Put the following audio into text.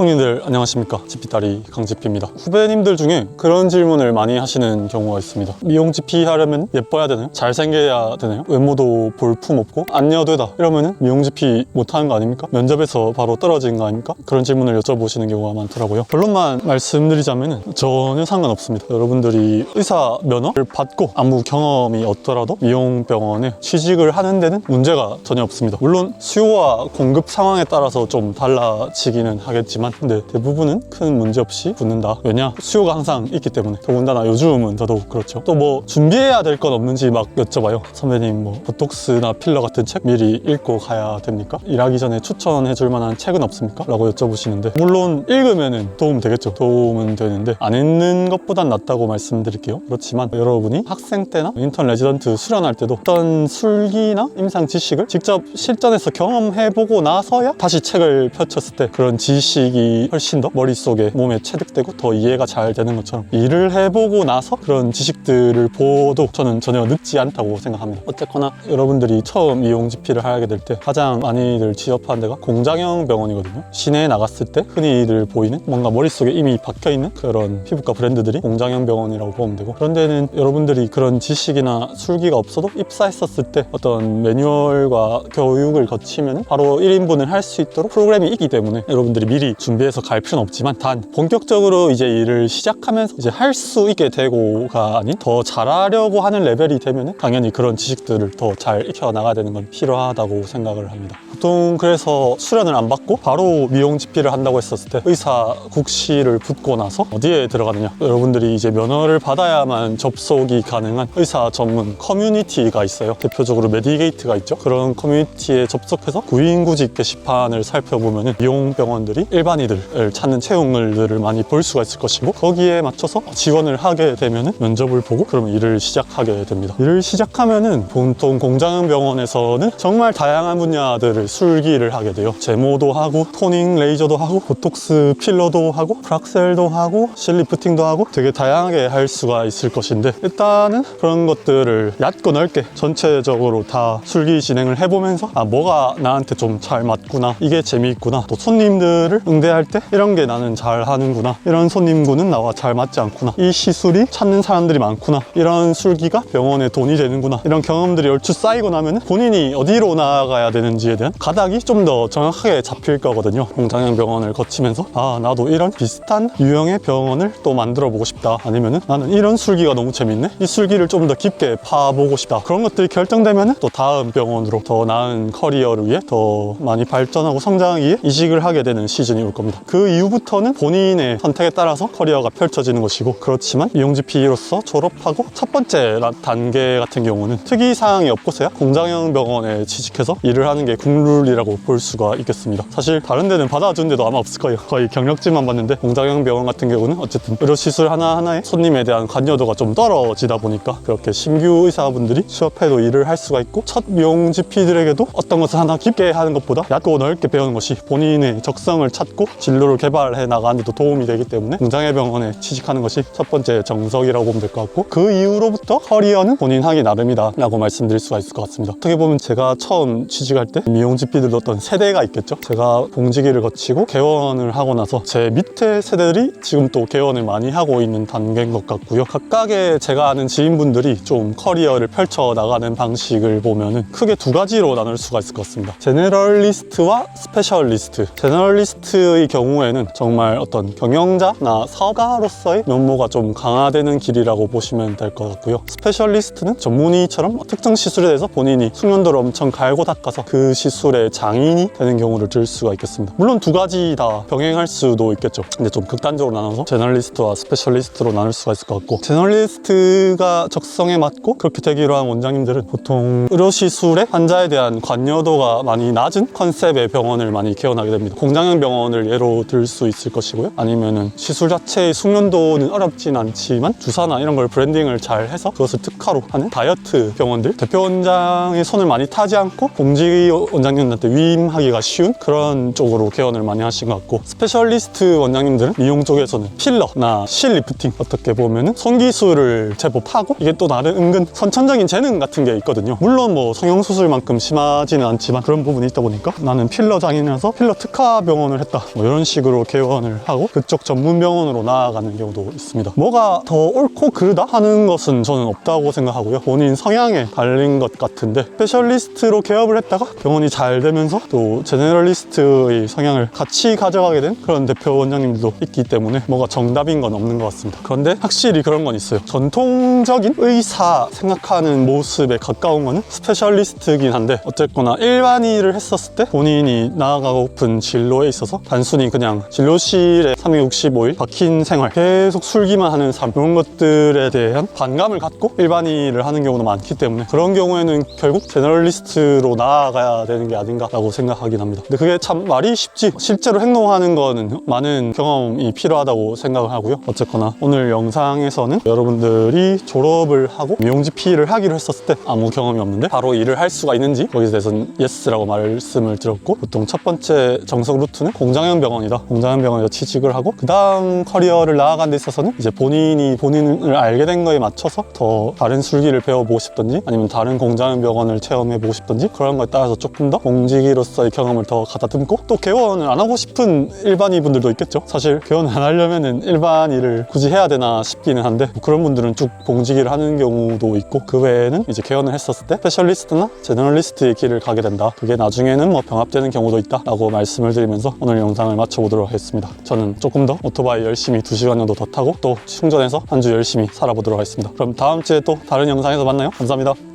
형님들 안녕하십니까 지피다리 강지피입니다 후배님들 중에 그런 질문을 많이 하시는 경우가 있습니다 미용 지피 하려면 예뻐야 되나요? 잘생겨야 되나요? 외모도 볼품 없고 안 여되다 이러면은 미용 지피 못하는 거 아닙니까? 면접에서 바로 떨어진 거 아닙니까? 그런 질문을 여쭤보시는 경우가 많더라고요 결론만 말씀드리자면은 전혀 상관없습니다 여러분들이 의사 면허를 받고 아무 경험이 없더라도 미용병원에 취직을 하는 데는 문제가 전혀 없습니다 물론 수요와 공급 상황에 따라서 좀 달라지기는 하겠지만 근데 대부분은 큰 문제 없이 붙는다. 왜냐? 수요가 항상 있기 때문에. 더군다나 요즘은 더더욱 그렇죠. 또 뭐 준비해야 될 건 없는지 막 여쭤봐요. 선배님 뭐 보톡스나 필러 같은 책 미리 읽고 가야 됩니까? 일하기 전에 추천해 줄 만한 책은 없습니까? 라고 여쭤보시는데 물론 읽으면 도움 되겠죠. 도움은 되는데 안 읽는 것보단 낫다고 말씀드릴게요. 그렇지만 여러분이 학생 때나 인턴 레지던트 수련할 때도 어떤 술기나 임상 지식을 직접 실전에서 경험해보고 나서야 다시 책을 펼쳤을 때 그런 지식이 훨씬 더 머릿속에 몸에 체득되고 더 이해가 잘 되는 것처럼 일을 해보고 나서 그런 지식들을 보도 저는 전혀 늦지 않다고 생각합니다. 어쨌거나 여러분들이 처음 이용 지피를 하게 될 때 가장 많이들 취업한 데가 공장형 병원이거든요. 시내에 나갔을 때 흔히들 보이는 뭔가 머릿속에 이미 박혀있는 그런 피부과 브랜드들이 공장형 병원이라고 보면 되고 그런 데는 여러분들이 그런 지식이나 술기가 없어도 입사했었을 때 어떤 매뉴얼과 교육을 거치면 바로 1인분을 할 수 있도록 프로그램이 있기 때문에 여러분들이 미리 준비해서 갈 필요는 없지만 단 본격적으로 이제 일을 시작하면서 이제 할 수 있게 되고가 아닌 더 잘하려고 하는 레벨이 되면 당연히 그런 지식들을 더 잘 익혀 나가야 되는 건 필요하다고 생각을 합니다. 보통 그래서 수련을 안 받고 바로 미용 지피를 한다고 했었을 때 의사 국시를 붙고 나서 어디에 들어가느냐. 여러분들이 이제 면허를 받아야만 접속이 가능한 의사 전문 커뮤니티가 있어요. 대표적으로 메디게이트가 있죠. 그런 커뮤니티에 접속해서 구인구직 게시판을 살펴보면 미용병원들이 일반 인들을 찾는 채용을들을 많이 볼 수가 있을 것이고 거기에 맞춰서 지원을 하게 되면 면접을 보고 그러면 일을 시작하게 됩니다. 일을 시작하면은 보통 공장형 병원에서는 정말 다양한 분야들을 술기를 하게 돼요. 제모도 하고 토닝 레이저도 하고 보톡스 필러도 하고 프락셀도 하고 실리프팅도 하고 되게 다양하게 할 수가 있을 것인데 일단은 그런 것들을 얕고 넓게 전체적으로 다 술기 진행을 해보면서 아 뭐가 나한테 좀 잘 맞구나 이게 재미있구나 또 손님들을 응 대할 때 이런 게 나는 잘 하는구나. 이런 손님군은 나와 잘 맞지 않구나. 이 시술이 찾는 사람들이 많구나. 이런 술기가 병원에 돈이 되는구나. 이런 경험들이 얼추 쌓이고 나면 본인이 어디로 나아가야 되는지에 대한 가닥이 좀 더 정확하게 잡힐 거거든요. 공장형 병원을 거치면서 아 나도 이런 비슷한 유형의 병원을 또 만들어 보고 싶다. 아니면은 나는 이런 술기가 너무 재밌네. 이 술기를 좀 더 깊게 파보고 싶다. 그런 것들이 결정되면은 또 다음 병원으로 더 나은 커리어를 위해 더 많이 발전하고 성장하기 위해 이직을 하게 되는 시즌이 올 겁니다. 그 이후부터는 본인의 선택에 따라서 커리어가 펼쳐지는 것이고 그렇지만 미용지 PE로서 졸업하고 첫 번째 라- 단계 같은 경우는 특이사항이 없고서야 공장형 병원에 취직해서 일을 하는 게 국룰이라고 볼 수가 있겠습니다. 사실 다른 데는 받아준 데도 아마 없을 거예요. 거의 경력직만 봤는데 공장형 병원 같은 경우는 어쨌든 의료 시술 하나하나에 손님에 대한 관여도가 좀 떨어지다 보니까 그렇게 신규 의사분들이 취업해도 일을 할 수가 있고 첫 미용 GP들에게도 어떤 것을 하나 깊게 하는 것보다 얕고 넓게 배우는 것이 본인의 적성을 찾고 진로를 개발해 나가는 데도 도움이 되기 때문에 공장의 병원에 취직하는 것이 첫 번째 정석이라고 보면 될 것 같고 그 이후로부터 커리어는 본인 하기 나름이다 라고 말씀드릴 수가 있을 것 같습니다. 어떻게 보면 제가 처음 취직할 때 미용 GP들도 어떤 세대가 있겠죠? 제가 봉지기를 거치고 개원을 하고 나서 제 밑에 세대들이 지금 또 개원을 많이 하고 있는 단계인 것 같고요. 각각의 제가 아는 지인분들이 좀 커리어를 펼쳐 나가는 방식을 보면은 크게 두 가지로 나눌 수가 있을 것 같습니다. 제너럴리스트와 스페셜리스트. 제너럴리스트 의 경우에는 정말 어떤 경영자나 사업가로서의 면모가 좀 강화되는 길이라고 보시면 될 것 같고요. 스페셜리스트는 전문의처럼 특정 시술에 대해서 본인이 숙련도를 엄청 갈고 닦아서 그 시술의 장인이 되는 경우를 들 수가 있겠습니다. 물론 두 가지 다 병행할 수도 있겠죠. 근데 좀 극단적으로 나눠서 제너럴리스트와 스페셜리스트로 나눌 수가 있을 것 같고 제너럴리스트가 적성에 맞고 그렇게 되기로 한 원장님들은 보통 의료 시술에 환자에 대한 관여도가 많이 낮은 컨셉의 병원을 많이 개원하게 됩니다. 공장형 병원을 예로 들 수 있을 것이고요. 아니면은 시술 자체의 숙련도는 어렵진 않지만 주사나 이런 걸 브랜딩을 잘 해서 그것을 특화로 하는 다이어트 병원들. 대표 원장의 손을 많이 타지 않고 봉지 원장님한테 위임하기가 쉬운 그런 쪽으로 개원을 많이 하신 것 같고 스페셜리스트 원장님들은 미용 쪽에서는 필러나 실 리프팅 어떻게 보면은 손기술을 제법 하고 이게 또 나름 은근 선천적인 재능 같은 게 있거든요. 물론 뭐 성형수술만큼 심하지는 않지만 그런 부분이 있다 보니까 나는 필러 장인이라서 필러 특화 병원을 했다 뭐 이런 식으로 개원을 하고 그쪽 전문 병원으로 나아가는 경우도 있습니다. 뭐가 더 옳고 그르다 하는 것은 저는 없다고 생각하고요. 본인 성향에 달린 것 같은데 스페셜리스트로 개업을 했다가 병원이 잘 되면서 또 제네럴리스트의 성향을 같이 가져가게 된 그런 대표 원장님들도 있기 때문에 뭐가 정답인 건 없는 것 같습니다. 그런데 확실히 그런 건 있어요. 전통적인 의사 생각하는 모습에 가까운 거는 스페셜리스트긴 한데 어쨌거나 일반의를 했었을 때 본인이 나아가고픈 진로에 있어서 단순히 그냥 진료실에 365일 박힌 생활 계속 술기만 하는 삶 이런 것들에 대한 반감을 갖고 일반의를 하는 경우도 많기 때문에 그런 경우에는 결국 제너럴리스트로 나아가야 되는 게 아닌가라고 생각하긴 합니다. 근데 그게 참 말이 쉽지 실제로 행동하는 거는 많은 경험이 필요하다고 생각을 하고요. 어쨌거나 오늘 영상에서는 여러분들이 졸업을 하고 미용지 피를 하기로 했었을 때 아무 경험이 없는데 바로 일을 할 수가 있는지 거기에 대해서는 예스라고 말씀을 드렸고 보통 첫 번째 정석 루트는 공장 형 병원이다. 공장형 병원에서 취직을 하고 그 다음 커리어를 나아가는 데 있어서는 이제 본인이 본인을 알게 된 거에 맞춰서 더 다른 술기를 배워보고 싶던지 아니면 다른 공장형 병원을 체험해보고 싶던지 그런 거에 따라서 조금 더 공직이로서의 경험을 더 가다듬고 또 개원을 안 하고 싶은 일반인 분들도 있겠죠. 사실 개원을 안 하려면은 일반 일을 굳이 해야 되나 싶기는 한데 그런 분들은 쭉 공직을 하는 경우도 있고 그 외에는 이제 개원을 했었을 때 스페셜리스트나 제너럴리스트의 길을 가게 된다. 그게 나중에는 뭐 병합되는 경우도 있다라고 말씀을 드리면서 오늘 영상을 마쳐보도록 하겠습니다. 저는 조금 더 오토바이 열심히 2시간 정도 더 타고 또 충전해서 한 주 열심히 살아보도록 하겠습니다. 그럼 다음 주에 또 다른 영상에서 만나요. 감사합니다.